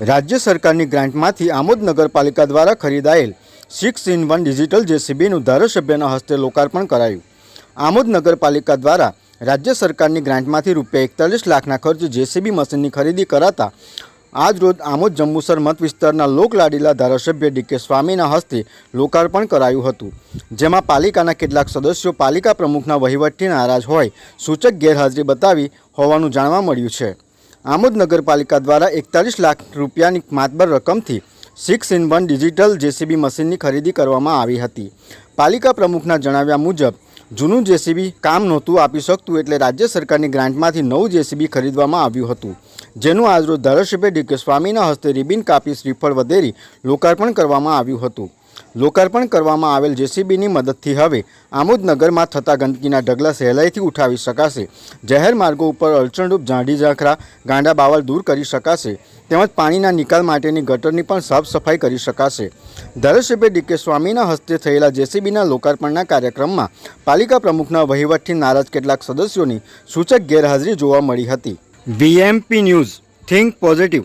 રાજ્ય સરકારની ગ્રાન્ટમાંથી આમોદ નગરપાલિકા દ્વારા ખરીદાયેલ સિક્સ ઇન વન ડિજિટલ જેસીબીનું ધારાસભ્યના હસ્તે લોકાર્પણ કરાયું. આમોદ નગરપાલિકા દ્વારા રાજ્ય સરકારની ગ્રાન્ટમાંથી રૂપિયા એકતાલીસ લાખના ખર્ચ જેસીબી મશીનની ખરીદી કરાતા આજ રોજ આમોદ જંબુસર મત વિસ્તારના લોકલાડીલા ધારાસભ્ય ડીકે સ્વામીના હસ્તે લોકાર્પણ કરાયું હતું. જેમાં પાલિકાના કેટલાક સદસ્યો પાલિકા પ્રમુખના વહીવટથી નારાજ હોય સૂચક ગેરહાજરી બતાવી હોવાનું જાણવા મળ્યું છે. આમોદ નગરપાલિકા દ્વારા એકતાલીસ લાખ રૂપિયાની માતબર રકમથી six in one digital JCB મશીનની ખરીદી કરવામાં આવી હતી. પાલિકા પ્રમુખના જણાવ્યા મુજબ, જૂનું જેસીબી કામ નહોતું આપી શકતું એટલે રાજ્ય સરકારની ગ્રાન્ટમાંથી નવું જેસીબી ખરીદવામાં આવ્યું હતું. જેનું આજરોજ ધારાસભ્ય ડીકે સ્વામીના હસ્તે રિબિન કાપી શ્રીફળ વધેરી લોકાર્પણ કરવામાં આવ્યું હતું. લોકાર્પણ કરવામાં આવેલ જેસીબીની મદદથી હવે આમોદ નગરમાં થતા ગંદકીના ઢગલા સહેલાઈથી ઉઠાવી શકાશે. જાહેર માર્ગો ઉપર અડચણરૂપ ઝાંડી ઝાંખરા, ગાંડા બાવળ દૂર કરી શકાશે. તેમજ પાણીના નિકાલ માટેની ગટરની પણ સાફ સફાઈ કરી શકાશે. ધારાસભ્ય ડીકે સ્વામીના હસ્તે થયેલા જેસીબીના લોકાર્પણના કાર્યક્રમમાં પાલિકા પ્રમુખના વહીવટથી નારાજ કેટલાક સદસ્યોની સૂચક ગેરહાજરી જોવા મળી હતી. VMP news, think positive.